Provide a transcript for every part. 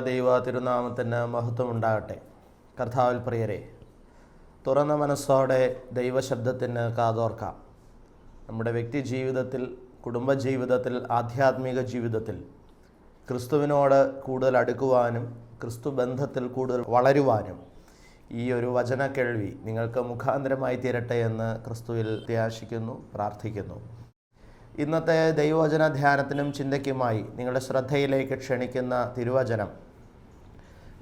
ദൈവ തിരുനാമത്തിന് മഹത്വം ഉണ്ടാകട്ടെ കർത്താവിൽ പ്രിയരെ തുറന്ന മനസ്സോടെ ദൈവശബ്ദത്തിന് കാതോർക്കാം. നമ്മുടെ വ്യക്തി ജീവിതത്തിൽ കുടുംബജീവിതത്തിൽ ആധ്യാത്മിക ജീവിതത്തിൽ ക്രിസ്തുവിനോട് കൂടുതൽ അടുക്കുവാനും ക്രിസ്തു ബന്ധത്തിൽ കൂടുതൽ വളരുവാനും ഈ ഒരു വചന കേൾവി നിങ്ങൾക്ക് മുഖാന്തരമായി തീരട്ടെ എന്ന് ക്രിസ്തുവിൽ പ്രത്യാശിക്കുന്നു പ്രാർത്ഥിക്കുന്നു. ഇന്നത്തെ ദൈവവചന ധ്യാനത്തിനും ചിന്തയ്ക്കുമായി നിങ്ങളുടെ ശ്രദ്ധയിലേക്ക് ക്ഷണിക്കുന്ന തിരുവചനം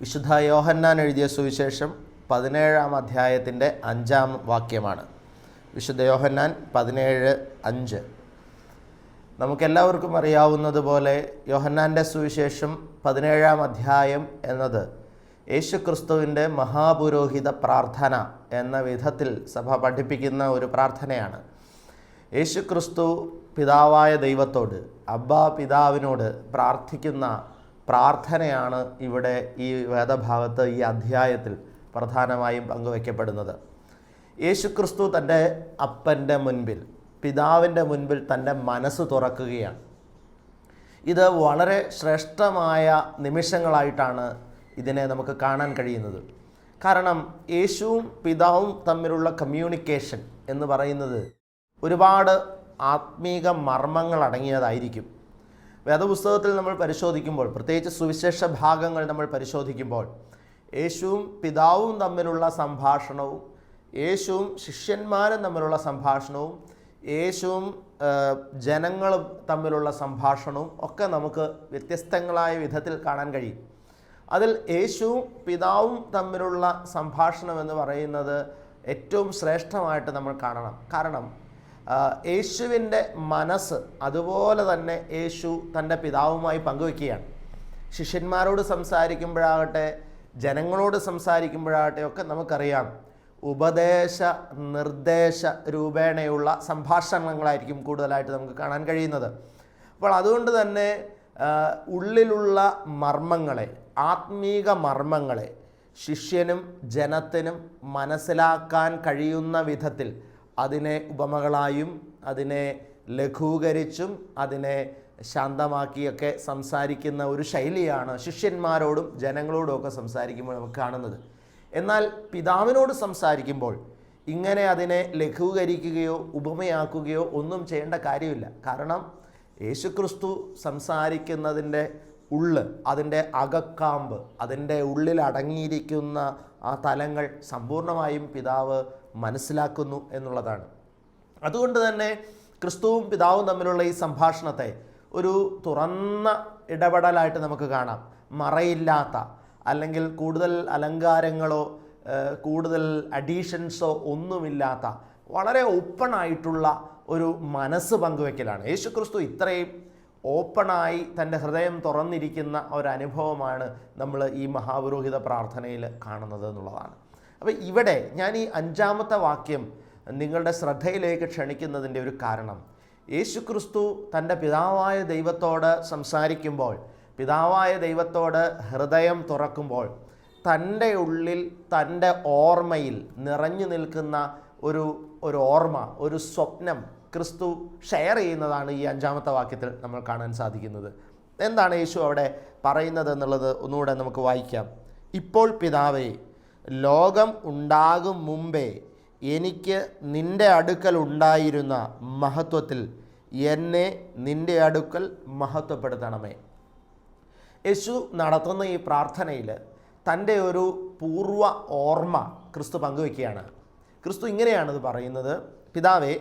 വിശുദ്ധ യോഹന്നാൻ എഴുതിയ സുവിശേഷം പതിനേഴാം അധ്യായത്തിന്റെ അഞ്ചാം വാക്യമാണ്. വിശുദ്ധ യോഹന്നാൻ പതിനേഴ് അഞ്ച്. നമുക്കെല്ലാവർക്കും അറിയാവുന്നതുപോലെ യോഹന്നാന്റെ സുവിശേഷം പതിനേഴാം അധ്യായം എന്നത് യേശു ക്രിസ്തുവിന്റെ മഹാപുരോഹിത പ്രാർത്ഥന എന്ന വിധത്തിൽ സഭ പഠിപ്പിക്കുന്ന ഒരു പ്രാർത്ഥനയാണ്. യേശു ക്രിസ്തു പിതാവായ ദൈവത്തോട് അബ്ബാ പിതാവിനോട് പ്രാർത്ഥിക്കുന്ന പ്രാർത്ഥനയാണ് ഇവിടെ ഈ വേദഭാഗത്ത് ഈ അധ്യായത്തിൽ പ്രധാനമായും പങ്കുവയ്ക്കപ്പെടുന്നത്. യേശുക്രിസ്തു തന്റെ അപ്പന്റെ മുൻപിൽ പിതാവിന്റെ മുൻപിൽ തന്റെ മനസ്സ് തുറക്കുകയാണ്. ഇത് വളരെ ശ്രേഷ്ഠമായ നിമിഷങ്ങളായിട്ടാണ് ഇതിനെ നമുക്ക് കാണാൻ കഴിയുന്നത്. കാരണം യേശുവും പിതാവും തമ്മിലുള്ള കമ്മ്യൂണിക്കേഷൻ എന്ന് പറയുന്നത് ഒരുപാട് ആത്മീക മർമ്മങ്ങൾ അടങ്ങിയതായിരിക്കും. വേദപുസ്തകത്തിൽ നമ്മൾ പരിശോധിക്കുമ്പോൾ പ്രത്യേകിച്ച് സുവിശേഷ ഭാഗങ്ങൾ നമ്മൾ പരിശോധിക്കുമ്പോൾ യേശുവും പിതാവും തമ്മിലുള്ള സംഭാഷണവും യേശുവും ശിഷ്യന്മാരും തമ്മിലുള്ള സംഭാഷണവും യേശുവും ജനങ്ങളും തമ്മിലുള്ള സംഭാഷണവും ഒക്കെ നമുക്ക് വ്യത്യസ്തങ്ങളായ വിധത്തിൽ കാണാൻ കഴിയും. അതിൽ യേശുവും പിതാവും തമ്മിലുള്ള സംഭാഷണം എന്ന് പറയുന്നത് ഏറ്റവും ശ്രേഷ്ഠമായിട്ട് നമ്മൾ കാണണം. കാരണം യേശുവിന്റെ മനസ്സ് അതുപോലെ തന്നെ യേശു തന്റെ പിതാവുമായി പങ്കുവെക്കുകയാണ് ശിഷ്യന്മാരോട് സംസാരിക്കുമ്പോഴാകട്ടെ ജനങ്ങളോട് സംസാരിക്കുമ്പോഴാകട്ടെ ഒക്കെ നമുക്കറിയാം ഉപദേശ നിർദ്ദേശ രൂപേണയുള്ള സംഭാഷണങ്ങളായിരിക്കും കൂടുതലായിട്ട് നമുക്ക് കാണാൻ കഴിയുന്നത്. അപ്പോൾ അതുകൊണ്ട് തന്നെ ഉള്ളിലുള്ള മർമ്മങ്ങളെ ആത്മീക മർമ്മങ്ങളെ ശിഷ്യനും ജനത്തിനും മനസ്സിലാക്കാൻ കഴിയുന്ന വിധത്തിൽ അതിനെ ഉപമകളായും അതിനെ ലഘൂകരിച്ചും അതിനെ ശാന്തമാക്കിയൊക്കെ സംസാരിക്കുന്ന ഒരു ശൈലിയാണ് ശിഷ്യന്മാരോടും ജനങ്ങളോടും ഒക്കെ സംസാരിക്കുമ്പോൾ നമുക്ക് കാണുന്നത്. എന്നാൽ പിതാവിനോട് സംസാരിക്കുമ്പോൾ ഇങ്ങനെ അതിനെ ലഘൂകരിക്കുകയോ ഉപമയാക്കുകയോ ഒന്നും ചെയ്യേണ്ട കാര്യമില്ല. കാരണം യേശുക്രിസ്തു സംസാരിക്കുന്നതിന്റെ ഉള്ള് അതിന്റെ അകക്കാമ്പ് അതിന്റെ ഉള്ളിൽ അടങ്ങിയിരിക്കുന്ന ആ തലങ്ങൾ സമ്പൂർണമായും പിതാവ് മനസ്സിലാക്കുന്നു എന്നുള്ളതാണ്. അതുകൊണ്ട് തന്നെ ക്രിസ്തുവും പിതാവും തമ്മിലുള്ള ഈ സംഭാഷണത്തെ ഒരു തുറന്ന ഇടപെടലായിട്ട് നമുക്ക് കാണാം. മറയില്ലാത്ത അല്ലെങ്കിൽ കൂടുതൽ അലങ്കാരങ്ങളോ കൂടുതൽ അഡീഷൻസോ ഒന്നുമില്ലാത്ത വളരെ ഓപ്പൺ ആയിട്ടുള്ള ഒരു മനസ്സ് പങ്കുവെക്കലാണ്. യേശു ക്രിസ്തു ഇത്രയും ഓപ്പണായി തന്റെ ഹൃദയം തുറന്നിരിക്കുന്ന ഒരനുഭവമാണ് നമ്മൾ ഈ മഹാപുരോഹിത പ്രാർത്ഥനയിൽ കാണുന്നത് എന്നുള്ളതാണ്. അപ്പോൾ ഇവിടെ ഞാൻ ഈ അഞ്ചാമത്തെ വാക്യം നിങ്ങളുടെ ശ്രദ്ധയിലേക്ക് ക്ഷണിക്കുന്നതിന്റെ ഒരു കാരണം. യേശു ക്രിസ്തു തന്റെ പിതാവായ ദൈവത്തോട് സംസാരിക്കുമ്പോൾ പിതാവായ ദൈവത്തോട് ഹൃദയം തുറക്കുമ്പോൾ തന്റെ ഉള്ളിൽ തന്റെ ഓർമ്മയിൽ നിറഞ്ഞു നിൽക്കുന്ന ഒരു ഒരു ഓർമ്മ ഒരു സ്വപ്നം ക്രിസ്തു ഷെയർ ചെയ്യുന്നതാണ് ഈ അഞ്ചാമത്തെ വാക്യത്തിൽ നമ്മൾ കാണാൻ സാധിക്കുന്നത്. എന്താണ് യേശു അവിടെ പറയുന്നത് എന്നുള്ളത് ഒന്നുകൂടെ നമുക്ക് വായിക്കാം. ഇപ്പോൾ പിതാവേ ലോകം ഉണ്ടാകും മുമ്പേ എനിക്ക് നിന്റെ അടുക്കൽ ഉണ്ടായിരുന്ന മഹത്വത്തിൽ എന്നെ നിന്റെ അടുക്കൽ മഹത്വപ്പെടുത്തണമേ. യേശു നടത്തുന്ന ഈ പ്രാർത്ഥനയിൽ തന്റെ ഒരു പൂർവ ഓർമ്മ ക്രിസ്തു പങ്കുവെക്കുകയാണ് ക്രിസ്തു ഇങ്ങനെയാണ് പറയുന്നത് പിതാവേ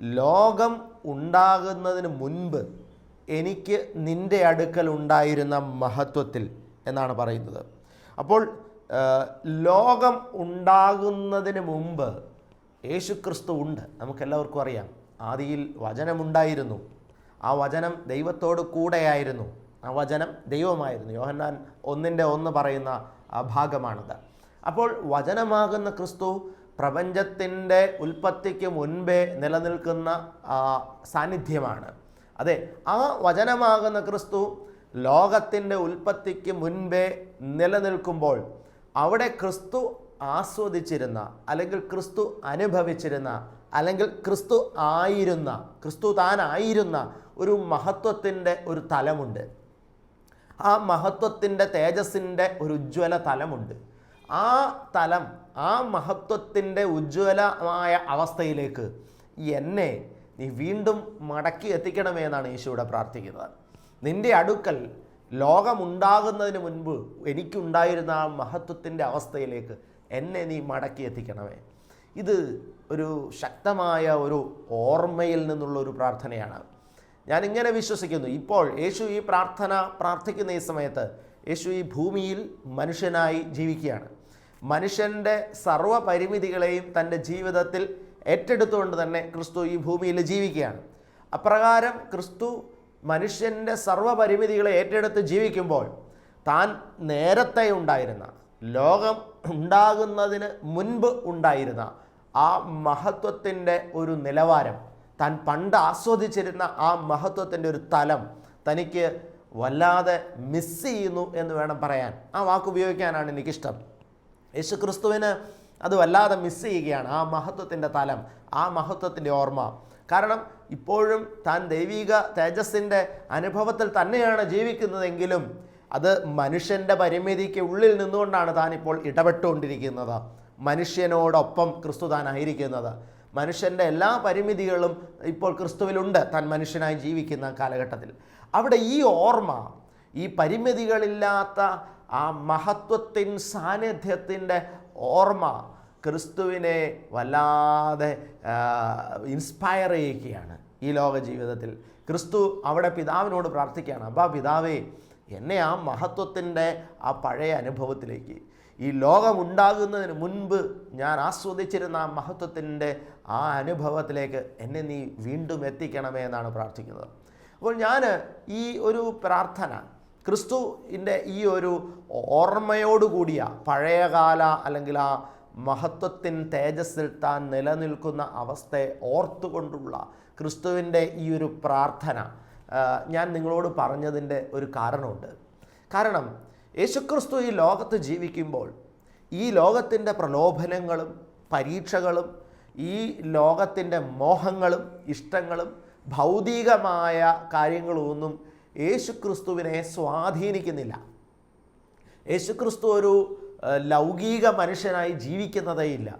ലോകം ഉണ്ടാകുന്നതിന് മുൻപ് എനിക്ക് നിന്റെ അടുക്കൽ ഉണ്ടായിരുന്ന മഹത്വത്തിൽ എന്നാണ് പറയുന്നത്. അപ്പോൾ ലോകം ഉണ്ടാകുന്നതിന് മുമ്പ് യേശുക്രിസ്തു ഉണ്ട്. നമുക്കെല്ലാവർക്കും അറിയാം. ആദിയിൽ വചനമുണ്ടായിരുന്നു. ആ വചനം ദൈവത്തോട് കൂടെയായിരുന്നു. ആ വചനം ദൈവമായിരുന്നു. യോഹന്നാൻ ഒന്നിന്റെ ഒന്ന് പറയുന്ന ആ ഭാഗമാണത്. അപ്പോൾ വചനമാകുന്ന ക്രിസ്തു പ്രപഞ്ചത്തിന്റെ ഉൽപ്പത്തിക്ക് മുൻപേ നിലനിൽക്കുന്ന സാന്നിധ്യമാണ്. അതെ ആ വചനമാകുന്ന ക്രിസ്തു ലോകത്തിന്റെ ഉൽപ്പത്തിക്ക് മുൻപേ നിലനിൽക്കുമ്പോൾ അവിടെ ക്രിസ്തു ആസ്വദിച്ചിരുന്ന അല്ലെങ്കിൽ ക്രിസ്തു അനുഭവിച്ചിരുന്ന അല്ലെങ്കിൽ ക്രിസ്തു ആയിരുന്ന ക്രിസ്തു താനായിരുന്ന ഒരു മഹത്വത്തിന്റെ ഒരു തലമുണ്ട്. ആ മഹത്വത്തിന്റെ തേജസ്സിന്റെ ഒരു ഉജ്ജ്വല തലമുണ്ട്. ആ തലം ആ മഹത്വത്തിന്റെ ഉജ്ജ്വലമായ അവസ്ഥയിലേക്ക് എന്നെ നീ വീണ്ടും മടക്കി എത്തിക്കണമേ എന്നാണ് യേശുവിടെ പ്രാർത്ഥിക്കുന്നത്. നിന്റെ അടുക്കൽ ലോകമുണ്ടാകുന്നതിന് മുൻപ് എനിക്കുണ്ടായിരുന്ന ആ മഹത്വത്തിന്റെ അവസ്ഥയിലേക്ക് എന്നെ നീ മടക്കി എത്തിക്കണമേ. ഇത് ഒരു ശക്തമായ ഒരു ഓർമ്മയിൽ നിന്നുള്ള ഒരു പ്രാർത്ഥനയാണ്. ഞാനിങ്ങനെ വിശ്വസിക്കുന്നു. ഇപ്പോൾ യേശു ഈ പ്രാർത്ഥന പ്രാർത്ഥിക്കുന്ന ഈ സമയത്ത് യേശു ഈ ഭൂമിയിൽ മനുഷ്യനായി ജീവിക്കുകയാണ്. മനുഷ്യന്റെ സർവ പരിമിതികളെയും തന്റെ ജീവിതത്തിൽ ഏറ്റെടുത്തുകൊണ്ട് തന്നെ ക്രിസ്തു ഈ ഭൂമിയിൽ ജീവിക്കുകയാണ്. അപ്രകാരം ക്രിസ്തു മനുഷ്യന്റെ സർവ പരിമിതികളെ ഏറ്റെടുത്ത് ജീവിക്കുമ്പോൾ താൻ നേരത്തെ ഉണ്ടായിരുന്ന ലോകം ഉണ്ടാകുന്നതിന് മുൻപ് ഉണ്ടായിരുന്ന ആ മഹത്വത്തിന്റെ ഒരു നിലവാരം താൻ പണ്ട് ആസ്വദിച്ചിരുന്ന ആ മഹത്വത്തിന്റെ ഒരു തലം തനിക്ക് വല്ലാതെ മിസ് ചെയ്യുന്നു എന്ന് വേണം പറയാൻ. ആ വാക്ക് ഉപയോഗിക്കാനാണ് എനിക്കിഷ്ടം. യേശു ക്രിസ്തുവിന് അത് വല്ലാതെ മിസ് ചെയ്യുകയാണ്. ആ മഹത്വത്തിന്റെ തലം ആ മഹത്വത്തിന്റെ ഓർമ്മ. കാരണം ഇപ്പോഴും താൻ ദൈവിക തേജസ്സിന്റെ അനുഭവത്തിൽ തന്നെയാണ് ജീവിക്കുന്നതെങ്കിലും അത് മനുഷ്യന്റെ പരിമിതിക്ക് ഉള്ളിൽ നിന്നുകൊണ്ടാണ് താൻ ഇപ്പോൾ ഇടപെട്ടുകൊണ്ടിരിക്കുന്നത്. മനുഷ്യനോടൊപ്പം ക്രിസ്തു താനായിരിക്കുന്നത് മനുഷ്യന്റെ എല്ലാ പരിമിതികളും ഇപ്പോൾ ക്രിസ്തുവിലുണ്ട് താൻ മനുഷ്യനായി ജീവിക്കുന്ന കാലഘട്ടത്തിൽ. അവിടെ ഈ ഓർമ്മ ഈ പരിമിതികളില്ലാത്ത ആ മഹത്വത്തിൻ സാന്നിധ്യത്തിന്റെ ഓർമ്മ ക്രിസ്തുവിനെ വല്ലാതെ ഇൻസ്പയർ ചെയ്യുകയാണ് ഈ ലോക ജീവിതത്തിൽ. ക്രിസ്തു അവിടെ പിതാവിനോട് പ്രാർത്ഥിക്കുകയാണ് അബ്ബാ പിതാവേ എന്നെ ആ മഹത്വത്തിന്റെ ആ പഴയ അനുഭവത്തിലേക്ക് ഈ ലോകമുണ്ടാകുന്നതിന് മുൻപ് ഞാൻ ആസ്വദിച്ചിരുന്ന ആ മഹത്വത്തിന്റെ ആ അനുഭവത്തിലേക്ക് എന്നെ നീ വീണ്ടും എത്തിക്കണമേ എന്നാണ് പ്രാർത്ഥിക്കുന്നത്. അപ്പോൾ ഞാൻ ഈ ഒരു പ്രാർത്ഥന ക്രിസ്തുവിന്റെ ഈ ഒരു ഓർമ്മയോടുകൂടിയ പഴയകാല അല്ലെങ്കിൽ ആ മഹത്വത്തിൻ തേജസ്സിൽ താൻ നിലനിൽക്കുന്ന അവസ്ഥയെ ഓർത്തുകൊണ്ടുള്ള ക്രിസ്തുവിന്റെ ഈ ഒരു പ്രാർത്ഥന ഞാൻ നിങ്ങളോട് പറഞ്ഞതിന്റെ ഒരു കാരണമുണ്ട്. കാരണം യേശുക്രിസ്തു ഈ ലോകത്ത് ജീവിക്കുമ്പോൾ ഈ ലോകത്തിന്റെ പ്രലോഭനങ്ങളും പരീക്ഷകളും ഈ ലോകത്തിന്റെ മോഹങ്ങളും ഇഷ്ടങ്ങളും ഭൗതികമായ കാര്യങ്ങളൊന്നും യേശുക്രിസ്തുവിനെ സ്വാധീനിക്കുന്നില്ല. യേശുക്രിസ്തു ഒരു ലൗകിക മനുഷ്യനായി ജീവിക്കുന്നതേയില്ല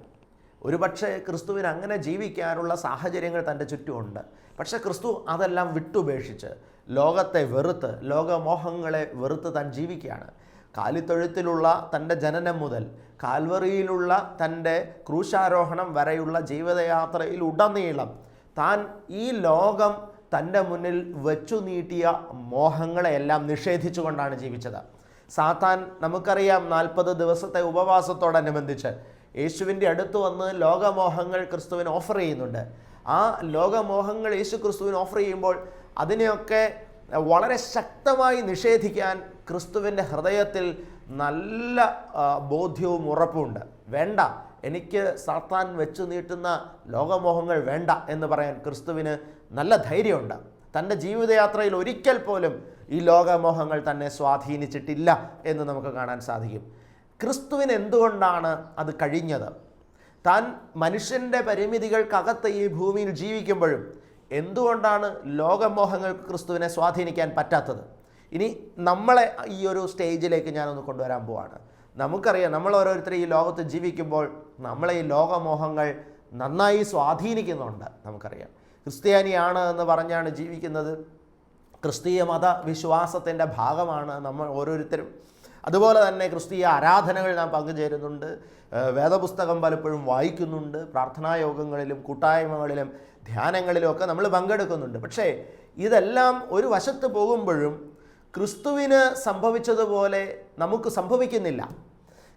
ഒരുപക്ഷെ ക്രിസ്തുവിന് അങ്ങനെ ജീവിക്കാനുള്ള സാഹചര്യങ്ങൾ തന്റെ ചുറ്റുമുണ്ട്. പക്ഷേ ക്രിസ്തു അതെല്ലാം വിട്ടുപേക്ഷിച്ച് ലോകത്തെ വെറുത്ത് ലോകമോഹങ്ങളെ വെറുത്ത് താൻ ജീവിക്കുകയാണ്. കാലിത്തൊഴുത്തിലുള്ള തന്റെ ജനനം മുതൽ കാൽവറിയിലുള്ള തന്റെ ക്രൂശാരോഹണം വരെയുള്ള ജീവിതയാത്രയിൽ ഉടനീളം താൻ ഈ ലോകം തന്റെ മുന്നിൽ വെച്ചു നീട്ടിയ മോഹങ്ങളെയെല്ലാം നിഷേധിച്ചുകൊണ്ടാണ് ജീവിച്ചത്. സാത്താൻ നമുക്കറിയാം നാൽപ്പത് ദിവസത്തെ ഉപവാസത്തോടനുബന്ധിച്ച് യേശുവിന്റെ അടുത്ത് വന്ന് ലോകമോഹങ്ങൾ ക്രിസ്തുവിന് ഓഫർ ചെയ്യുന്നുണ്ട്. ആ ലോകമോഹങ്ങൾ യേശു ക്രിസ്തുവിന് ഓഫർ ചെയ്യുമ്പോൾ അതിനെയൊക്കെ വളരെ ശക്തമായി നിഷേധിക്കാൻ ക്രിസ്തുവിന്റെ ഹൃദയത്തിൽ നല്ല ബോധ്യവും ഉറപ്പുമുണ്ട്. വേണ്ട എനിക്ക് സാത്താൻ വെച്ചു നീട്ടുന്ന ലോകമോഹങ്ങൾ വേണ്ട എന്ന് പറയാൻ ക്രിസ്തുവിന് നല്ല ധൈര്യമുണ്ട്. തന്റെ ജീവിതയാത്രയിൽ ഒരിക്കൽ പോലും ഈ ലോകമോഹങ്ങൾ തന്നെ സ്വാധീനിച്ചിട്ടില്ല എന്ന് നമുക്ക് കാണാൻ സാധിക്കും. ക്രിസ്തുവിന് എന്തുകൊണ്ടാണ് അത് കഴിഞ്ഞത്? താൻ മനുഷ്യന്റെ പരിമിതികൾക്കകത്ത് ഈ ഭൂമിയിൽ ജീവിക്കുമ്പോഴും എന്തുകൊണ്ടാണ് ലോകമോഹങ്ങൾക്ക് ക്രിസ്തുവിനെ സ്വാധീനിക്കാൻ പറ്റാത്തത്? ഇനി നമ്മളെ ഈ ഒരു സ്റ്റേജിലേക്ക് ഞാനൊന്ന് കൊണ്ടുവരാൻ പോവാണ്. നമുക്കറിയാം നമ്മൾ ഓരോരുത്തരും ഈ ലോകത്ത് ജീവിക്കുമ്പോൾ നമ്മളെ ഈ ലോകമോഹങ്ങൾ നന്നായി സ്വാധീനിക്കുന്നുണ്ട് നമുക്കറിയാം. ക്രിസ്ത്യാനിയാണ് എന്ന് പറഞ്ഞാണ് ജീവിക്കുന്നത്. ക്രിസ്തീയ മത വിശ്വാസത്തിന്റെ ഭാഗമാണ് നമ്മൾ ഓരോരുത്തരും. അതുപോലെ തന്നെ ക്രിസ്തീയ ആരാധനകൾ നാം പങ്കുചേരുന്നുണ്ട്. വേദപുസ്തകം പലപ്പോഴും വായിക്കുന്നുണ്ട്. പ്രാർത്ഥനാ യോഗങ്ങളിലും കൂട്ടായ്മകളിലും ധ്യാനങ്ങളിലും ഒക്കെ നമ്മൾ പങ്കെടുക്കുന്നുണ്ട്. പക്ഷേ ഇതെല്ലാം ഒരു വശത്ത് പോകുമ്പോഴും ക്രിസ്തുവിന് സംഭവിച്ചതുപോലെ നമുക്ക് സംഭവിക്കുന്നില്ല.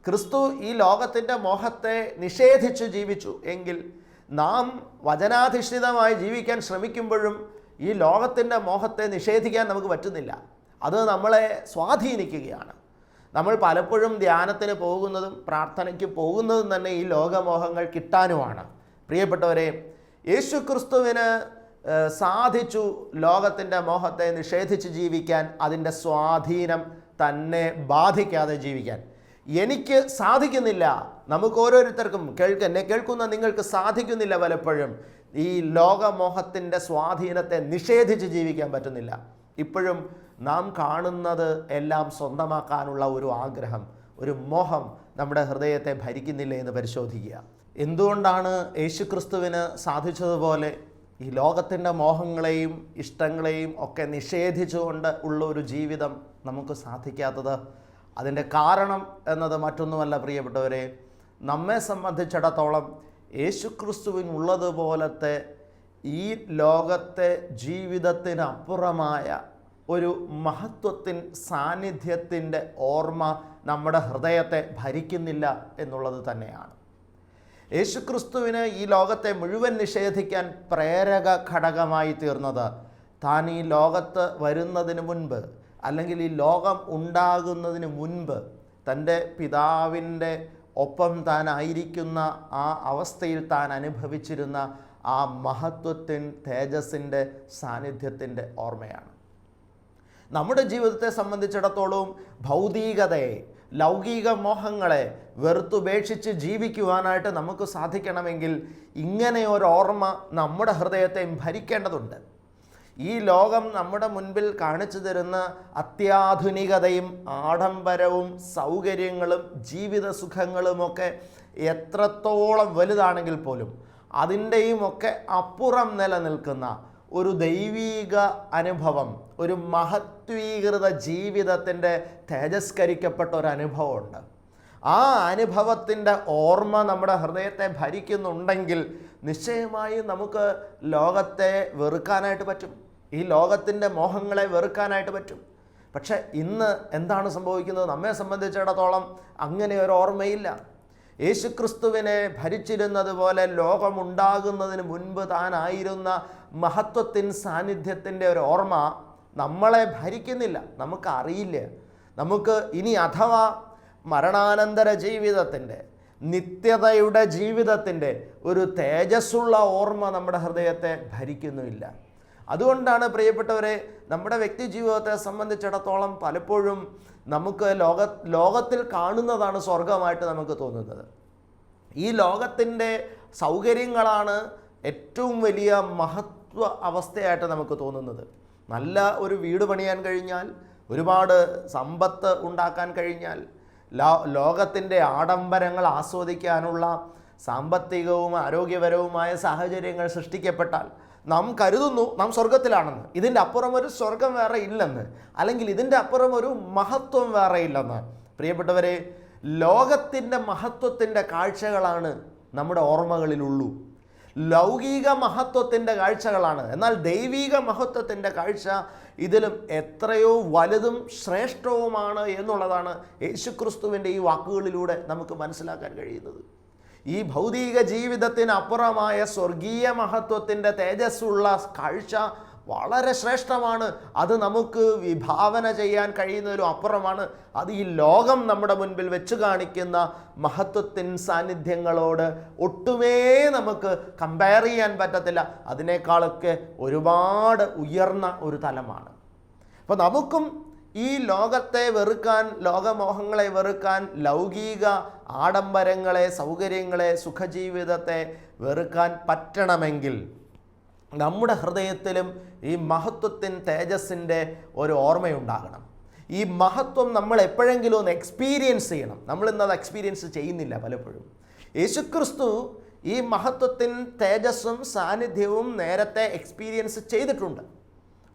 ക്രിസ്തു ഈ ലോകത്തിന്റെ മോഹത്തെ നിഷേധിച്ചു ജീവിച്ചു. എങ്കിൽ നാം വചനാധിഷ്ഠിതമായി ജീവിക്കാൻ ശ്രമിക്കുമ്പോഴും ഈ ലോകത്തിന്റെ മോഹത്തെ നിഷേധിക്കാൻ നമുക്ക് പറ്റുന്നില്ല. അത് നമ്മളെ സ്വാധീനിക്കുകയാണ്. നമ്മൾ പലപ്പോഴും ധ്യാനത്തിന് പോകുന്നതും പ്രാർത്ഥനയ്ക്ക് പോകുന്നതും തന്നെ ഈ ലോകമോഹങ്ങൾ കിട്ടാനുമാണ്. പ്രിയപ്പെട്ടവരെ യേശു ക്രിസ്തുവിന് സാധിച്ചു ലോകത്തിന്റെ മോഹത്തെ നിഷേധിച്ച് ജീവിക്കാൻ അതിന്റെ സ്വാധീനം തന്നെ ബാധിക്കാതെ ജീവിക്കാൻ. എനിക്ക് സാധിക്കുന്നില്ല. നമുക്ക് ഓരോരുത്തർക്കും കേൾക്ക എന്നെ കേൾക്കുന്ന നിങ്ങൾക്ക് സാധിക്കുന്നില്ല പലപ്പോഴും. ഈ ലോകമോഹത്തിന്റെ സ്വാധീനത്തെ നിഷേധിച്ച് ജീവിക്കാൻ പറ്റുന്നില്ല. ഇപ്പോഴും നാം കാണുന്നത് എല്ലാം സ്വന്തമാക്കാനുള്ള ഒരു ആഗ്രഹം ഒരു മോഹം നമ്മുടെ ഹൃദയത്തെ ഭരിക്കുന്നില്ല എന്ന് പരിശോധിക്കുക. എന്തുകൊണ്ടാണ് യേശുക്രിസ്തുവിന് സാധിച്ചതുപോലെ ഈ ലോകത്തിന്റെ മോഹങ്ങളെയും ഇഷ്ടങ്ങളെയും ഒക്കെ നിഷേധിച്ചുകൊണ്ട് ഉള്ള ഒരു ജീവിതം നമുക്ക് സാധിക്കാത്തത്? അതിന്റെ കാരണം എന്നത് മറ്റൊന്നുമല്ല പ്രിയപ്പെട്ടവരെ. നമ്മെ സംബന്ധിച്ചിടത്തോളം യേശുക്രിസ്തുവിനുള്ളതുപോലത്തെ ഈ ലോകത്തെ ജീവിതത്തിനപ്പുറമായ ഒരു മഹത്വത്തിൻ സാന്നിധ്യത്തിന്റെ ഓർമ്മ നമ്മുടെ ഹൃദയത്തെ ഭരിക്കുന്നില്ല എന്നുള്ളത് തന്നെയാണ്. യേശുക്രിസ്തുവിന് ഈ ലോകത്തെ മുഴുവൻ നിഷേധിക്കാൻ പ്രേരക ഘടകമായി തീർന്നത് താൻ ഈ ലോകത്ത് വരുന്നതിന് മുൻപ് അല്ലെങ്കിൽ ഈ ലോകം ഉണ്ടാകുന്നതിന് മുൻപ് തന്റെ പിതാവിന്റെ ഒപ്പം താൻ ആയിരിക്കുന്ന ആ അവസ്ഥയിൽ താൻ അനുഭവിച്ചിരുന്ന ആ മഹത്വത്തിൻ തേജസ്സിന്റെ സാന്നിധ്യത്തിന്റെ ഓർമ്മയാണ്. നമ്മുടെ ജീവിതത്തെ സംബന്ധിച്ചിടത്തോളം ഭൗതികതയെ ലൗകിക മോഹങ്ങളെ വെറുത്തുപേക്ഷിച്ച് ജീവിക്കുവാനായിട്ട് നമുക്ക് സാധിക്കണമെങ്കിൽ ഇങ്ങനെ ഒരു ഓർമ്മ നമ്മുടെ ഹൃദയത്തെയും ഭരിക്കേണ്ടതുണ്ട്. ഈ ലോകം നമ്മുടെ മുൻപിൽ കാണിച്ചു തരുന്ന അത്യാധുനികതയും ആഡംബരവും സൗകര്യങ്ങളും ജീവിത സുഖങ്ങളുമൊക്കെ എത്രത്തോളം വലുതാണെങ്കിൽ പോലും അതിന്റെയും ഒക്കെ അപ്പുറം നിലനിൽക്കുന്ന ഒരു ദൈവീക അനുഭവം ഒരു മഹത്വീകൃത ജീവിതത്തിന്റെ തേജസ്കരിക്കപ്പെട്ട ഒരു അനുഭവമുണ്ട്. ആ അനുഭവത്തിന്റെ ഓർമ്മ നമ്മുടെ ഹൃദയത്തെ ഭരിക്കുന്നുണ്ടെങ്കിൽ നിശ്ചയമായും നമുക്ക് ലോകത്തെ വെറുക്കാനായിട്ട് പറ്റും. ഈ ലോകത്തിന്റെ മോഹങ്ങളെ വെറുക്കാനായിട്ട് പറ്റും. പക്ഷേ ഇന്ന് എന്താണ് സംഭവിക്കുന്നത്? നമ്മെ സംബന്ധിച്ചിടത്തോളം അങ്ങനെ ഒരു ഓർമ്മയില്ല. യേശുക്രിസ്തുവിനെ ഭരിച്ചിരുന്നത് പോലെ ലോകമുണ്ടാകുന്നതിന് മുൻപ് താനായിരുന്ന മഹത്വത്തിൻ സാന്നിധ്യത്തിന്റെ ഒരു ഓർമ്മ നമ്മളെ ഭരിക്കുന്നില്ല. നമുക്കറിയില്ല? നമുക്ക് ഇനി അഥവാ മരണാനന്തര ജീവിതത്തിന്റെ നിത്യതയുടെ ജീവിതത്തിന്റെ ഒരു തേജസ്സുള്ള ഓർമ്മ നമ്മുടെ ഹൃദയത്തെ ഭരിക്കുന്നുമില്ല. അതുകൊണ്ടാണ് പ്രിയപ്പെട്ടവരെ നമ്മുടെ വ്യക്തി ജീവിതത്തെ സംബന്ധിച്ചിടത്തോളം പലപ്പോഴും നമുക്ക് ലോക ലോകത്തിൽ കാണുന്നതാണ് സ്വർഗമായിട്ട് നമുക്ക് തോന്നുന്നത്. ഈ ലോകത്തിന്റെ സൗകര്യങ്ങളാണ് ഏറ്റവും വലിയ മഹത്വ അവസ്ഥയായിട്ട് നമുക്ക് തോന്നുന്നത്. നല്ല ഒരു വീട് പണിയാൻ കഴിഞ്ഞാൽ ഒരുപാട് സമ്പത്ത് ഉണ്ടാക്കാൻ കഴിഞ്ഞാൽ ലോകത്തിന്റെ ആഡംബരങ്ങൾ ആസ്വദിക്കാനുള്ള സാമ്പത്തികവും ആരോഗ്യപരവുമായ സാഹചര്യങ്ങൾ സൃഷ്ടിക്കപ്പെട്ടാൽ നാം കരുതുന്നു നാം സ്വർഗത്തിലാണെന്ന് ഇതിന്റെ അപ്പുറം ഒരു സ്വർഗം വേറെ ഇല്ലെന്ന്. അല്ലെങ്കിൽ ഇതിന്റെ അപ്പുറം ഒരു മഹത്വം വേറെ ഇല്ലെന്ന്. പ്രിയപ്പെട്ടവരെ ലോകത്തിന്റെ മഹത്വത്തിന്റെ കാഴ്ചകളാണ് നമ്മുടെ ഓർമ്മകളിലുള്ളൂ. ലൗകിക മഹത്വത്തിന്റെ കാഴ്ചകളാണ്. എന്നാൽ ദൈവിക മഹത്വത്തിന്റെ കാഴ്ച ഇതിലും എത്രയോ വലുതും ശ്രേഷ്ഠവുമാണ് എന്നുള്ളതാണ് യേശുക്രിസ്തുവിന്റെ ഈ വാക്കുകളിലൂടെ നമുക്ക് മനസ്സിലാക്കാൻ കഴിയുന്നത്. ഈ ഭൗതിക ജീവിതത്തിനപ്പുറമായ സ്വർഗീയ മഹത്വത്തിന്റെ തേജസ്സുള്ള കാഴ്ച വളരെ ശ്രേഷ്ഠമാണ്. അത് നമുക്ക് വിഭാവന ചെയ്യാൻ കഴിയുന്നതിലും അപ്പുറമാണ്. അത് ഈ ലോകം നമ്മുടെ മുൻപിൽ വെച്ച് കാണിക്കുന്ന മഹത്വത്തിൻ സാന്നിധ്യങ്ങളോട് ഒട്ടുമേ നമുക്ക് കമ്പയർ ചെയ്യാൻ പറ്റത്തില്ല. അതിനേക്കാളൊക്കെ ഒരുപാട് ഉയർന്ന ഒരു തലമാണ്. അപ്പോൾ നമുക്കും ഈ ലോകത്തെ വെറുക്കാൻ ലോകമോഹങ്ങളെ വെറുക്കാൻ ലൗകിക ആഡംബരങ്ങളെ സൗകര്യങ്ങളെ സുഖജീവിതത്തെ വെറുക്കാൻ പറ്റണമെങ്കിൽ നമ്മുടെ ഹൃദയത്തിലും ഈ മഹത്വത്തിൻ തേജസ്സിന്റെ ഒരു ഓർമ്മയുണ്ടാകണം. ഈ മഹത്വം നമ്മൾ എപ്പോഴെങ്കിലും ഒന്ന് എക്സ്പീരിയൻസ് ചെയ്യണം. നമ്മൾ ഇന്നത് എക്സ്പീരിയൻസ് ചെയ്യുന്നില്ല പലപ്പോഴും. യേശുക്രിസ്തു ഈ മഹത്വത്തിൻ തേജസ്സും സാന്നിധ്യവും നേരത്തെ എക്സ്പീരിയൻസ് ചെയ്തിട്ടുണ്ട്.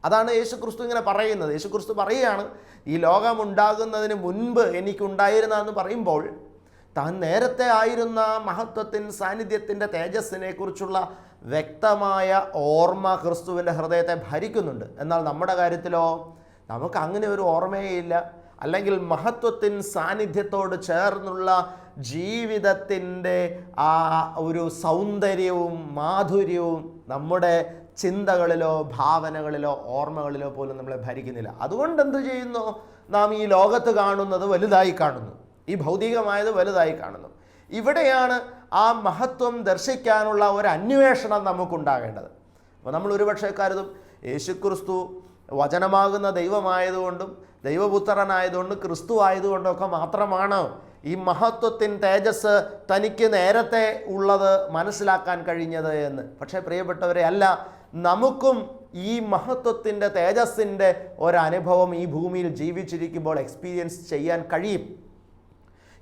അതാണ് യേശു ക്രിസ്തു ഇങ്ങനെ പറയുന്നത്. യേശു ക്രിസ്തു പറയുകയാണ് ഈ ലോകം ഉണ്ടാകുന്നതിന് മുൻപ് എനിക്കുണ്ടായിരുന്നതെന്ന് പറയുമ്പോൾ താൻ നേരത്തെ ആയിരുന്ന മഹത്വത്തിൻ സാന്നിധ്യത്തിന്റെ തേജസ്സിനെ കുറിച്ചുള്ള വ്യക്തമായ ഓർമ്മ ക്രിസ്തുവിന്റെ ഹൃദയത്തെ ഭരിക്കുന്നുണ്ട്. എന്നാൽ നമ്മുടെ കാര്യത്തിലോ നമുക്ക് അങ്ങനെ ഒരു ഓർമ്മയില്ല അല്ലെങ്കിൽ മഹത്വത്തിൻ സാന്നിധ്യത്തോട് ചേർന്നുള്ള ജീവിതത്തിന്റെ ആ ഒരു സൗന്ദര്യവും മാധുര്യവും നമ്മുടെ ചിന്തകളിലോ ഭാവനകളിലോ ഓർമ്മകളിലോ പോലും നമ്മളെ ഭരിക്കുന്നില്ല. അതുകൊണ്ട് എന്തു ചെയ്യുന്നു? നാം ഈ ലോകത്ത് കാണുന്നത് വലുതായി കാണുന്നു. ഈ ഭൗതികമായത് വലുതായി കാണുന്നു. ഇവിടെയാണ് ആ മഹത്വം ദർശിക്കാനുള്ള ഒരു അന്വേഷണം നമുക്കുണ്ടാകേണ്ടത്. അപ്പോൾ നമ്മൾ ഒരുപക്ഷെ കരുതും യേശുക്രിസ്തു വചനമാകുന്ന ദൈവമായതുകൊണ്ടും ദൈവപുത്രനായതുകൊണ്ടും ക്രിസ്തു ആയതുകൊണ്ടൊക്കെ മാത്രമാണ് ഈ മഹത്വത്തിൻ തേജസ് തനിക്ക് നേരത്തെ ഉള്ളത് മനസ്സിലാക്കാൻ കഴിഞ്ഞത് എന്ന്. പക്ഷേ പ്രിയപ്പെട്ടവരെ അല്ല നമുക്കും ഈ മഹത്വത്തിന്റെ തേജസ്സിന്റെ ഒരനുഭവം ഈ ഭൂമിയിൽ ജീവിച്ചിരിക്കുമ്പോൾ എക്സ്പീരിയൻസ് ചെയ്യാൻ കഴിയും.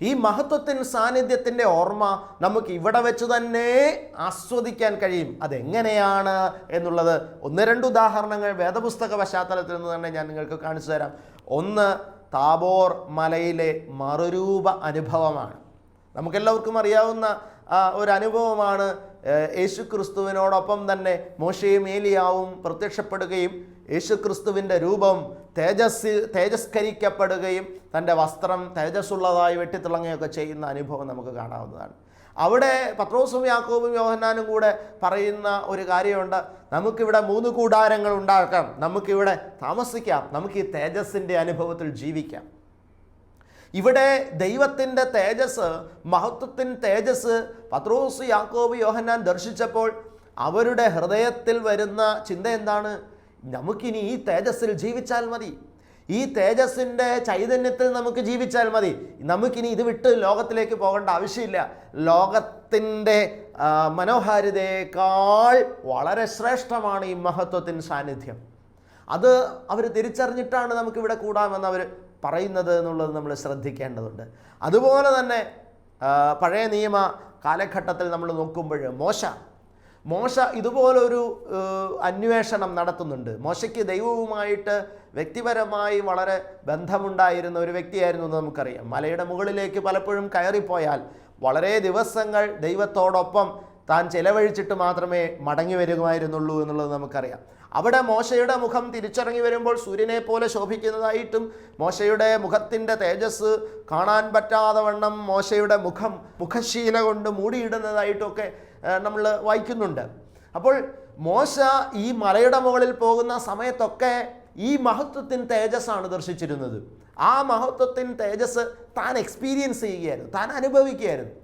ഈ മഹത്വത്തിൻ സാന്നിധ്യത്തിന്റെ ഓർമ്മ നമുക്ക് ഇവിടെ വെച്ച് തന്നെ ആസ്വദിക്കാൻ കഴിയും. അതെങ്ങനെയാണ് എന്നുള്ളത് ഒന്ന് രണ്ട് ഉദാഹരണങ്ങൾ വേദപുസ്തക പശ്ചാത്തലത്തിൽ നിന്ന് തന്നെ ഞാൻ നിങ്ങൾക്ക് കാണിച്ചു തരാം. ഒന്ന് താബോർ മലയിലെ മറുരൂപ അനുഭവമാണ്. നമുക്കെല്ലാവർക്കും അറിയാവുന്ന ഒരു അനുഭവമാണ് യേശു ക്രിസ്തുവിനോടൊപ്പം തന്നെ മോശയും ഏലിയാവും പ്രത്യക്ഷപ്പെടുകയും യേശു ക്രിസ്തുവിന്റെ രൂപം തേജസ് തേജസ്കരിക്കപ്പെടുകയും തന്റെ വസ്ത്രം തേജസ്സുള്ളതായി വെട്ടിത്തിളങ്ങുകയൊക്കെ ചെയ്യുന്ന അനുഭവം നമുക്ക് കാണാവുന്നതാണ്. അവിടെ പത്രോസും യാക്കോബും യോഹന്നാനും കൂടെ പറയുന്ന ഒരു കാര്യമുണ്ട്. നമുക്കിവിടെ മൂന്ന് കൂടാരങ്ങൾ ഉണ്ടാക്കാം. നമുക്കിവിടെ താമസിക്കാം. നമുക്ക് ഈ തേജസ്സിന്റെ അനുഭവത്തിൽ ജീവിക്കാം. ഇവിടെ ദൈവത്തിന്റെ തേജസ് മഹത്വത്തിൻ തേജസ് പത്രോസ് യാക്കോബ് യോഹന്നാൻ ദർശിച്ചപ്പോൾ അവരുടെ ഹൃദയത്തിൽ വരുന്ന ചിന്ത എന്താണ്? നമുക്കിനി ഈ തേജസ്സിൽ ജീവിച്ചാൽ മതി. ഈ തേജസ്സിന്റെ ചൈതന്യത്തിൽ നമുക്ക് ജീവിച്ചാൽ മതി. നമുക്കിനി ഇത് വിട്ട് ലോകത്തിലേക്ക് പോകേണ്ട ആവശ്യമില്ല. ലോകത്തിന്റെ മനോഹാരിതയേക്കാൾ വളരെ ശ്രേഷ്ഠമാണ് ഈ മഹത്വത്തിൻ സാന്നിധ്യം. അത് അവർ തിരിച്ചറിഞ്ഞിട്ടാണ് നമുക്കിവിടെ കൂടാമെന്ന് അവർ പറയുന്നത് എന്നുള്ളത് നമ്മൾ ശ്രദ്ധിക്കേണ്ടതുണ്ട്. അതുപോലെ തന്നെ പഴയ നിയമ കാലഘട്ടത്തിൽ നമ്മൾ നോക്കുമ്പോൾ മോശ മോശ ഇതുപോലൊരു അന്വേഷണം നടത്തുന്നുണ്ട്. മോശയ്ക്ക് ദൈവവുമായിട്ട് വ്യക്തിപരമായി വളരെ ബന്ധമുണ്ടായിരുന്ന ഒരു വ്യക്തിയായിരുന്നു എന്ന് നമുക്കറിയാം. മലയുടെ മുകളിലേക്ക് പലപ്പോഴും കയറിപ്പോയാൽ വളരെ ദിവസങ്ങൾ ദൈവത്തോടൊപ്പം താൻ ചെലവഴിച്ചിട്ട് മാത്രമേ മടങ്ങി വരുമായിരുന്നുള്ളൂ എന്നുള്ളത് നമുക്കറിയാം. അവിടെ മോശയുടെ മുഖം തിരിച്ചിറങ്ങി വരുമ്പോൾ സൂര്യനെ പോലെ ശോഭിക്കുന്നതായിട്ടും മോശയുടെ മുഖത്തിന്റെ തേജസ് കാണാൻ പറ്റാതെ വണ്ണം മോശയുടെ മുഖം മുഖശീല കൊണ്ട് മൂടിയിടുന്നതായിട്ടൊക്കെ നമ്മൾ വായിക്കുന്നുണ്ട്. അപ്പോൾ മോശ ഈ മലയുടെ മുകളിൽ പോകുന്ന സമയത്തൊക്കെ ഈ മഹത്വത്തിൻ തേജസ്സാണ് ദർശിച്ചിരുന്നത്. ആ മഹത്വത്തിൻ തേജസ് താൻ എക്സ്പീരിയൻസ് ചെയ്യുകയായിരുന്നു താൻ അനുഭവിക്കുകയായിരുന്നു.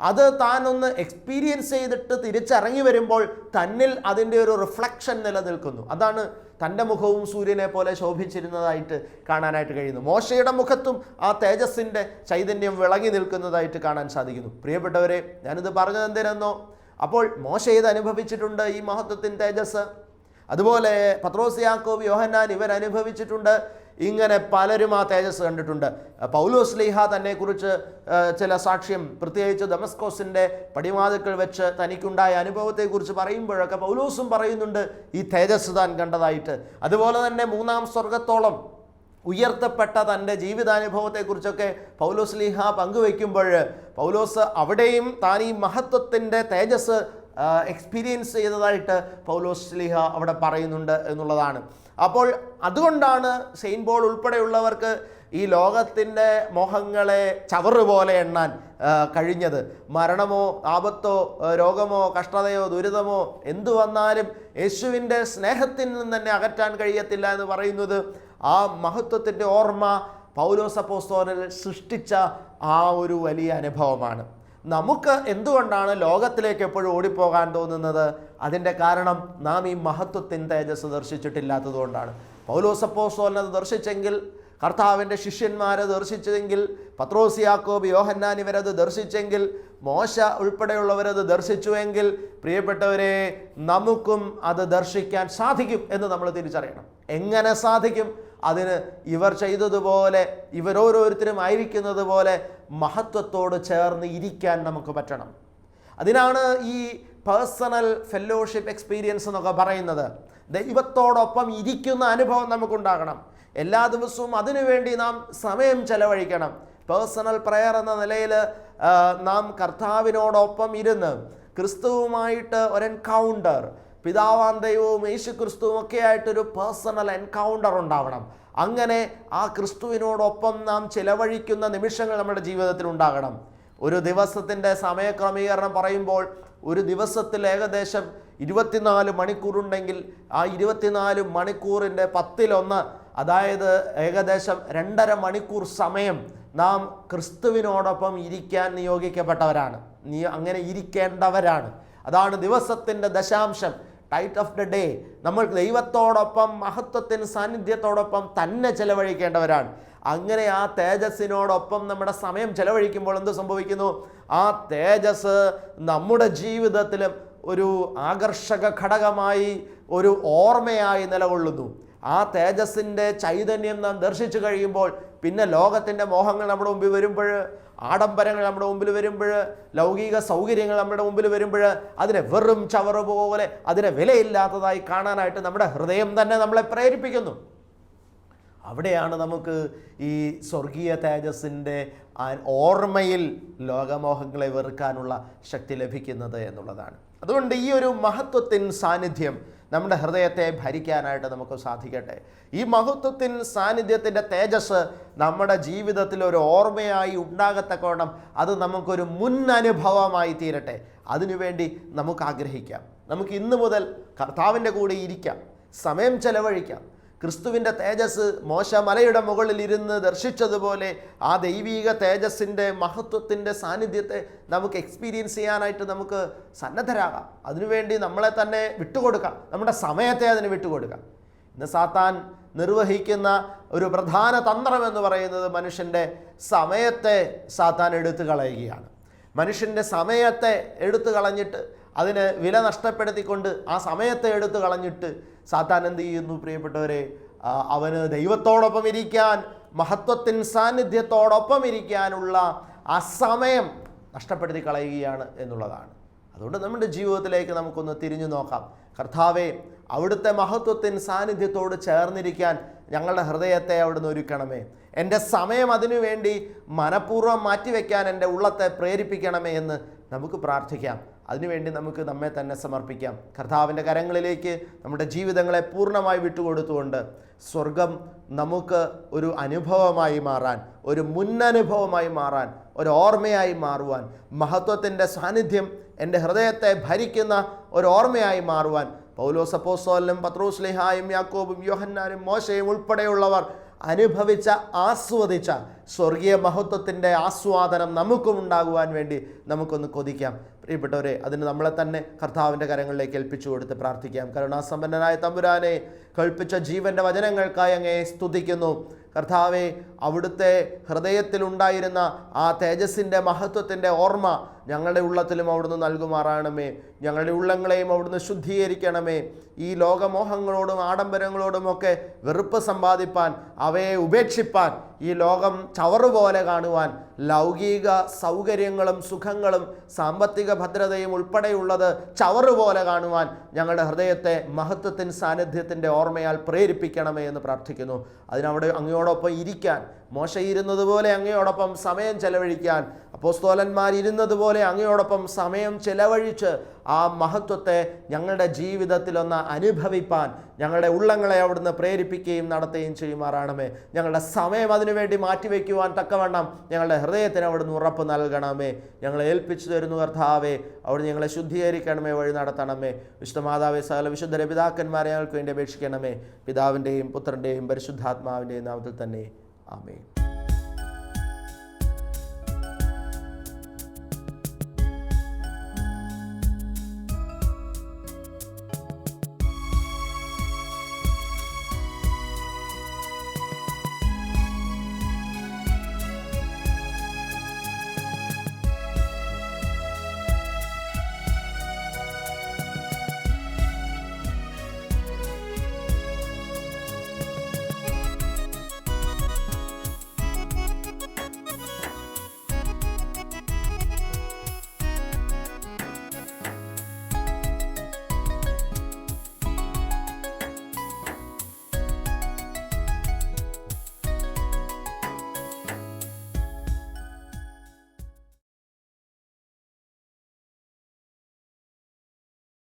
അത് താൻ ഒന്ന് എക്സ്പീരിയൻസ് ചെയ്തിട്ട് തിരിച്ചിറങ്ങി വരുമ്പോൾ തന്നിൽ അതിന്റെ ഒരു റിഫ്ലക്ഷൻ നിലനിൽക്കുന്നു. അതാണ് തന്റെ മുഖവും സൂര്യനെ പോലെ ശോഭിച്ചിരുന്നതായിട്ട് കാണാനായിട്ട് കഴിയുന്നു. മോശയുടെ മുഖത്തും ആ തേജസ്സിന്റെ ചൈതന്യം വിളങ്ങി നിൽക്കുന്നതായിട്ട് കാണാൻ സാധിക്കുന്നു. പ്രിയപ്പെട്ടവരെ ഞാനിത് പറഞ്ഞത് എന്തിനെന്നോ അപ്പോൾ മോശ ഇത് അനുഭവിച്ചിട്ടുണ്ട് ഈ മഹത്വത്തിൻ തേജസ്? അതുപോലെ പത്രോസ് യാക്കോബ് യോഹന്നാൻ ഇവർ അനുഭവിച്ചിട്ടുണ്ട്. ഇങ്ങനെ പലരും ആ തേജസ് കണ്ടിട്ടുണ്ട്. പൗലോസ് ലീഹ തന്നെക്കുറിച്ച് ചില സാക്ഷ്യം പ്രത്യേകിച്ച് ദമസ്കോസിന്റെ പടിമാതുക്കൾ വെച്ച് തനിക്കുണ്ടായ അനുഭവത്തെക്കുറിച്ച് പറയുമ്പോഴൊക്കെ പൗലോസും പറയുന്നുണ്ട് ഈ തേജസ് താൻ കണ്ടതായിട്ട്. അതുപോലെ തന്നെ മൂന്നാം സ്വർഗത്തോളം ഉയർത്തപ്പെട്ട തന്റെ ജീവിതാനുഭവത്തെക്കുറിച്ചൊക്കെ പൗലോസ് ലീഹ പങ്കുവയ്ക്കുമ്പോൾ പൗലോസ് അവിടെയും താൻ ഈ മഹത്വത്തിന്റെ തേജസ് എക്സ്പീരിയൻസ് ചെയ്തതായിട്ട് പൗലോസ് ലീഹ അവിടെ പറയുന്നുണ്ട് എന്നുള്ളതാണ്. അപ്പോൾ അതുകൊണ്ടാണ് സെയിൻ ബോൾ ഉൾപ്പെടെയുള്ളവർക്ക് ഈ ലോകത്തിന്റെ മോഹങ്ങളെ ചവറ് പോലെ എണ്ണാൻ കഴിഞ്ഞത്. മരണമോ ആപത്തോ രോഗമോ കഷ്ടതയോ ദുരിതമോ എന്തു വന്നാലും യേശുവിന്റെ സ്നേഹത്തിൽ നിന്ന് തന്നെ അകറ്റാൻ കഴിയത്തില്ല എന്ന് പറയുന്നത് ആ മഹത്വത്തിന്റെ ഓർമ്മ പൗലോസപ്പോസ്തോനിൽ സൃഷ്ടിച്ച ആ ഒരു വലിയ അനുഭവമാണ്. നമുക്ക് എന്തുകൊണ്ടാണ് ലോകത്തിലേക്ക് എപ്പോഴും ഓടിപ്പോകാൻ തോന്നുന്നത്? അതിന്റെ കാരണം നാം ഈ മഹത്വത്തിൻ തേജസ് ദർശിച്ചിട്ടില്ലാത്തതുകൊണ്ടാണ് പൗലോസപ്പോസ്തോലത് ദർശിച്ചെങ്കിൽ കർത്താവിന്റെ ശിഷ്യന്മാരെ ദർശിച്ചെങ്കിൽ പത്രോസ് യാക്കോബ് യോഹന്നാൻ ഇവരത് ദർശിച്ചെങ്കിൽ മോശ ഉൾപ്പെടെയുള്ളവരത് ദർശിച്ചുവെങ്കിൽ പ്രിയപ്പെട്ടവരെ നമുക്കും അത് ദർശിക്കാൻ സാധിക്കും എന്ന് നമ്മൾ തിരിച്ചറിയണം. എങ്ങനെ സാധിക്കും? അതിന് ഇവർ ചെയ്തതുപോലെ ഇവരോരോരുത്തരും ആയിരിക്കുന്നത് പോലെ മഹത്വത്തോട് ചേർന്ന് ഇരിക്കാൻ നമുക്ക് പറ്റണം. അതിനാണ് ഈ പേഴ്സണൽ ഫെല്ലോഷിപ്പ് എക്സ്പീരിയൻസ് എന്നൊക്കെ പറയുന്നത്. ദൈവത്തോടൊപ്പം ഇരിക്കുന്ന അനുഭവം നമുക്കുണ്ടാകണം. എല്ലാ ദിവസവും അതിനുവേണ്ടി നാം സമയം ചെലവഴിക്കണം. പേഴ്സണൽ പ്രെയർ എന്ന നിലയിൽ നാം കർത്താവിനോടൊപ്പം ഇരുന്ന് ക്രിസ്തുവുമായിട്ട് ഒരു എൻകൗണ്ടർ പിതാവാം ദൈവവും യേശു ക്രിസ്തുവും ഒക്കെ ആയിട്ടൊരു പേഴ്സണൽ എൻകൗണ്ടർ ഉണ്ടാവണം. അങ്ങനെ ആ ക്രിസ്തുവിനോടൊപ്പം നാം ചിലവഴിക്കുന്ന നിമിഷങ്ങൾ നമ്മുടെ ജീവിതത്തിൽ ഉണ്ടാകണം. ഒരു ദിവസത്തിന്റെ സമയക്രമീകരണം പറയുമ്പോൾ ഒരു ദിവസത്തിൽ ഏകദേശം ഇരുപത്തിനാല് മണിക്കൂറുണ്ടെങ്കിൽ ആ ഇരുപത്തിനാല് മണിക്കൂറിന്റെ പത്തിലൊന്ന് അതായത് ഏകദേശം രണ്ടര മണിക്കൂർ സമയം നാം ക്രിസ്തുവിനോടൊപ്പം ഇരിക്കാൻ നിയോഗിക്കപ്പെട്ടവരാണ്. നീ അങ്ങനെ ഇരിക്കേണ്ടവരാണ്. അതാണ് ദിവസത്തിന്റെ ദശാംശം. ടൈറ്റ് ഓഫ് ദ ഡേ നമ്മൾ ദൈവത്തോടൊപ്പം മഹത്വത്തിന് സാന്നിധ്യത്തോടൊപ്പം തന്നെ ചെലവഴിക്കേണ്ടവരാണ്. അങ്ങനെ ആ തേജസ്സിനോടൊപ്പം നമ്മുടെ സമയം ചെലവഴിക്കുമ്പോൾ എന്ത് സംഭവിക്കുന്നു? ആ തേജസ് നമ്മുടെ ജീവിതത്തിലും ഒരു ആകർഷക ഘടകമായി ഒരു ഓർമ്മയായി നിലകൊള്ളുന്നു. ആ തേജസ്സിന്റെ ചൈതന്യം നാം ദർശിച്ചു കഴിയുമ്പോൾ പിന്നെ ലോകത്തിന്റെ മോഹങ്ങൾ നമ്മുടെ മുമ്പിൽ വരുമ്പോൾ ആഡംബരങ്ങൾ നമ്മുടെ മുമ്പിൽ വരുമ്പോൾ ലൗകിക സൗകര്യങ്ങൾ നമ്മുടെ മുമ്പിൽ വരുമ്പോൾ അതിനെ വെറും ചവറ് പോലെ അതിനെ വിലയില്ലാത്തതായി കാണാനായിട്ട് നമ്മുടെ ഹൃദയം തന്നെ നമ്മളെ പ്രേരിപ്പിക്കുന്നു. അവിടെയാണ് നമുക്ക് ഈ സ്വർഗീയ തേജസ്സിന്റെ ഓർമ്മയിൽ ലോകമോഹങ്ങളെ വെറുക്കാനുള്ള ശക്തി ലഭിക്കുന്നത് എന്നുള്ളതാണ്. അതുകൊണ്ട് ഈ ഒരു മഹത്വത്തിൻ സാന്നിധ്യം നമ്മുടെ ഹൃദയത്തെ ഭരിക്കാനായിട്ട് നമുക്ക് സാധിക്കട്ടെ. ഈ മഹത്വത്തിൻ സാന്നിധ്യത്തിന്റെ തേജസ് നമ്മുടെ ജീവിതത്തിൽ ഒരു ഓർമ്മയായി ഉണ്ടാകത്തക്കോണം അത് നമുക്കൊരു മുൻ അനുഭവമായി തീരട്ടെ. അതിനുവേണ്ടി നമുക്ക് ആഗ്രഹിക്കാം. നമുക്ക് ഇന്ന് മുതൽ കർത്താവിന്റെ കൂടെ ഇരിക്കാം. സമയം ചെലവഴിക്കാം. ക്രിസ്തുവിന്റെ തേജസ് മോശ മലയുടെ മുകളിൽ ഇരുന്ന് ദർശിച്ചതുപോലെ ആ ദൈവീക തേജസ്സിന്റെ മഹത്വത്തിന്റെ സാന്നിധ്യത്തെ നമുക്ക് എക്സ്പീരിയൻസ് ചെയ്യാനായിട്ട് നമുക്ക് സന്നദ്ധരാകാം. അതിനുവേണ്ടി നമ്മളെ തന്നെ വിട്ടുകൊടുക്കാം. നമ്മുടെ സമയത്തെ അതിന് വിട്ടുകൊടുക്കാം. ഇന്ന് സാത്താൻ നിർവഹിക്കുന്ന ഒരു പ്രധാന തന്ത്രം എന്ന് പറയുന്നത് മനുഷ്യന്റെ സമയത്തെ സാത്താൻ എടുത്തു കളയുകയാണ്. മനുഷ്യന്റെ സമയത്തെ എടുത്തു കളഞ്ഞിട്ട് അതിന് വില നഷ്ടപ്പെടുത്തിക്കൊണ്ട് ആ സമയത്തെ എടുത്തു കളഞ്ഞിട്ട് സാത്താൻ എന്ത് ചെയ്യുന്നു പ്രിയപ്പെട്ടവരെ? അവന് ദൈവത്തോടൊപ്പം ഇരിക്കാൻ മഹത്വത്തിൻ സാന്നിധ്യത്തോടൊപ്പം ഇരിക്കാനുള്ള ആ സമയം നഷ്ടപ്പെടുത്തി കളയുകയാണ് എന്നുള്ളതാണ്. അതുകൊണ്ട് നമ്മുടെ ജീവിതത്തിലേക്ക് നമുക്കൊന്ന് തിരിഞ്ഞു നോക്കാം. കർത്താവെ അവിടുത്തെ മഹത്വത്തിൻ സാന്നിധ്യത്തോട് ചേർന്നിരിക്കാൻ ഞങ്ങളുടെ ഹൃദയത്തെ അവിടുന്ന് ഒരുക്കണമേ. എന്റെ സമയം അതിനു വേണ്ടി മനഃപൂർവം മാറ്റിവെക്കാൻ എന്റെ ഉള്ളത്തെ പ്രേരിപ്പിക്കണമേ എന്ന് നമുക്ക് പ്രാർത്ഥിക്കാം. അതിനുവേണ്ടി നമുക്ക് നമ്മെ തന്നെ സമർപ്പിക്കാം. കർത്താവിന്റെ കരങ്ങളിലേക്ക് നമ്മുടെ ജീവിതങ്ങളെ പൂർണമായി വിട്ടുകൊടുത്തുകൊണ്ട് സ്വർഗം നമുക്ക് ഒരു അനുഭവമായി മാറാൻ ഒരു മുന്നനുഭവമായി മാറാൻ ഒരു ഓർമ്മയായി മാറുവാൻ മഹത്വത്തിന്റെ സാന്നിധ്യം എന്റെ ഹൃദയത്തെ ഭരിക്കുന്ന ഒരു ഓർമ്മയായി മാറുവാൻ പൗലോസ് അപ്പോസ്തലനും പത്രോസ്ലിഹായും യാക്കോബും യോഹന്നാനും മോശയും ഉൾപ്പെടെയുള്ളവർ അനുഭവിച്ച ആസ്വദിച്ച സ്വർഗീയ മഹത്വത്തിന്റെ ആസ്വാദനം നമുക്കും ഉണ്ടാകുവാൻ വേണ്ടി നമുക്കൊന്ന് കൊതിക്കാം. പ്രിയപ്പെട്ടവരെ അതിന് നമ്മളെ തന്നെ കർത്താവിന്റെ കരങ്ങളിലേക്ക് ഏൽപ്പിച്ചു കൊടുത്ത് പ്രാർത്ഥിക്കാം. കരുണാസമ്പന്നനായ തമ്പുരാനെ കൽപ്പിച്ച ജീവന്റെ വചനങ്ങൾക്കായി അങ്ങേ സ്തുതിക്കുന്നു. കർത്താവെ അവിടുത്തെ ഹൃദയത്തിലുണ്ടായിരുന്ന ആ തേജസ്സിന്റെ മഹത്വത്തിന്റെ ഓർമ്മ ഞങ്ങളുടെ ഉള്ളത്തിലും അവിടുന്ന് നൽകുമാറാണമേ. ഞങ്ങളുടെ ഉള്ളങ്ങളെയും അവിടുന്ന് ശുദ്ധീകരിക്കണമേ. ഈ ലോകമോഹങ്ങളോടും ആഡംബരങ്ങളോടും ഒക്കെ വെറുപ്പ് സമ്പാദിപ്പാൻ അവയെ ഉപേക്ഷിപ്പാൻ ഈ ലോകം ചവറുപോലെ കാണുവാൻ ലൗകിക സൗകര്യങ്ങളും സുഖങ്ങളും സാമ്പത്തിക ഭദ്രതയും ഉൾപ്പെടെയുള്ളത് ചവറുപോലെ കാണുവാൻ ഞങ്ങളുടെ ഹൃദയത്തെ മഹത്വത്തിൻ സാന്നിധ്യത്തിന്റെ ഓർമ്മയാൽ പ്രേരിപ്പിക്കണമേ എന്ന് പ്രാർത്ഥിക്കുന്നു. അതിനവിടെ അങ്ങയോടൊപ്പം ഇരിക്കാൻ മോശയിരുന്നത് പോലെ അങ്ങയോടൊപ്പം സമയം ചെലവഴിക്കാൻ അപ്പോസ്തോലന്മാർ ഇരുന്നത് പോലെ അങ്ങയോടൊപ്പം സമയം ചെലവഴിച്ച് ആ മഹത്വത്തെ ഞങ്ങളുടെ ജീവിതത്തിലൊന്ന് അനുഭവിപ്പാൻ ഞങ്ങളുടെ ഉള്ളങ്ങളെ അവിടുന്ന് പ്രേരിപ്പിക്കുകയും നടത്തുകയും ചെയ്യുമാറാണമേ. ഞങ്ങളുടെ സമയം അതിനുവേണ്ടി മാറ്റിവെക്കുവാൻ തക്കവണ്ണം ഞങ്ങളുടെ ഹൃദയത്തിന് അവിടുന്ന് ഉറപ്പ് നൽകണമേ. ഞങ്ങളെ ഏൽപ്പിച്ചു തരുന്നു കർത്താവേ. അവിടുന്ന് ഞങ്ങളെ ശുദ്ധീകരിക്കണമേ വഴി നടത്തണമേ. വിശുദ്ധ മാതാവേ സകല വിശുദ്ധ പിതാക്കന്മാരെ ഞങ്ങൾക്ക് വേണ്ടി അപേക്ഷിക്കണമേ. പിതാവിന്റെയും പുത്രന്റെയും പരിശുദ്ധാത്മാവിന്റെയും നാമത്തിൽ തന്നെ. ആമേൻ.